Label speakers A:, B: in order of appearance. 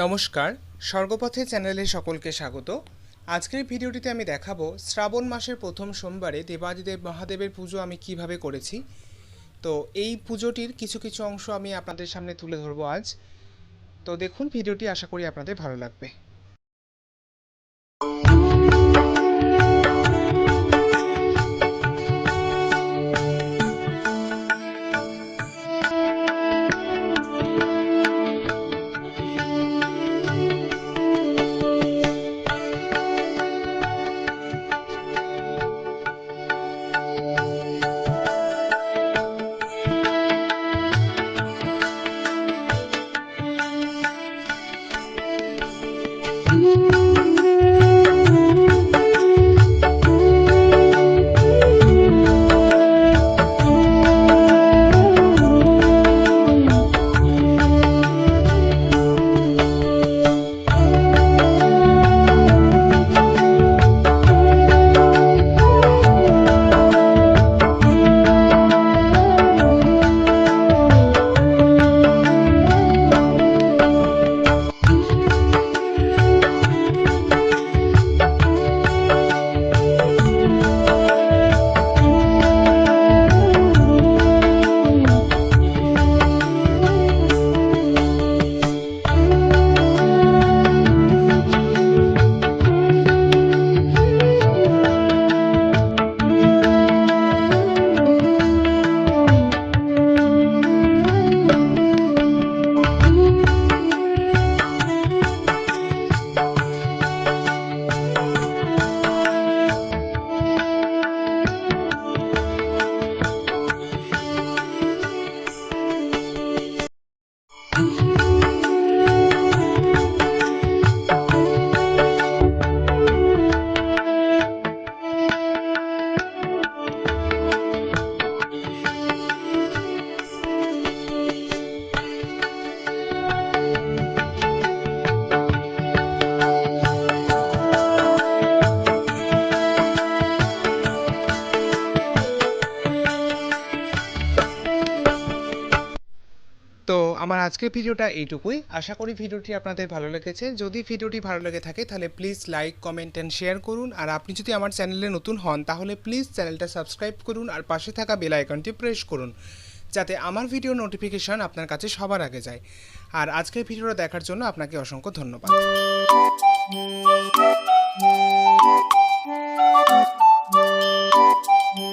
A: নমস্কার, স্বর্গপথে চ্যানেলে সকলকে স্বাগত। আজকের ভিডিওটিতে আমি দেখাবো শ্রাবণ মাসের প্রথম সোমবারে দেবাদিদেব মহাদেবের পুজো আমি কীভাবে করেছি। তো এই পুজোটির কিছু কিছু অংশ আমি আপনাদের সামনে তুলে ধরবো আজ। তো দেখুন, ভিডিওটি আশা করি আপনাদের ভালো লাগবে। তো আমার আজকের ভিডিওটা এইটুকুই। আশা করি ভিডিওটি আপনাদের ভালো লেগেছে। যদি ভিডিওটি ভালো লেগে থাকে, তাহলে please like comment and share করুন। আর আপনি যদি আমার চ্যানেলে নতুন হন, তাহলে প্লিজ চ্যানেলটা সাবস্ক্রাইব করুন আর পাশে থাকা বেল আইকনটি প্রেস করুন, যাতে আমার ভিডিও নোটিফিকেশন আপনার কাছে সবার আগে যায়। আর আজকের ভিডিওটা দেখার জন্য আপনাকে অসংখ্য ধন্যবাদ।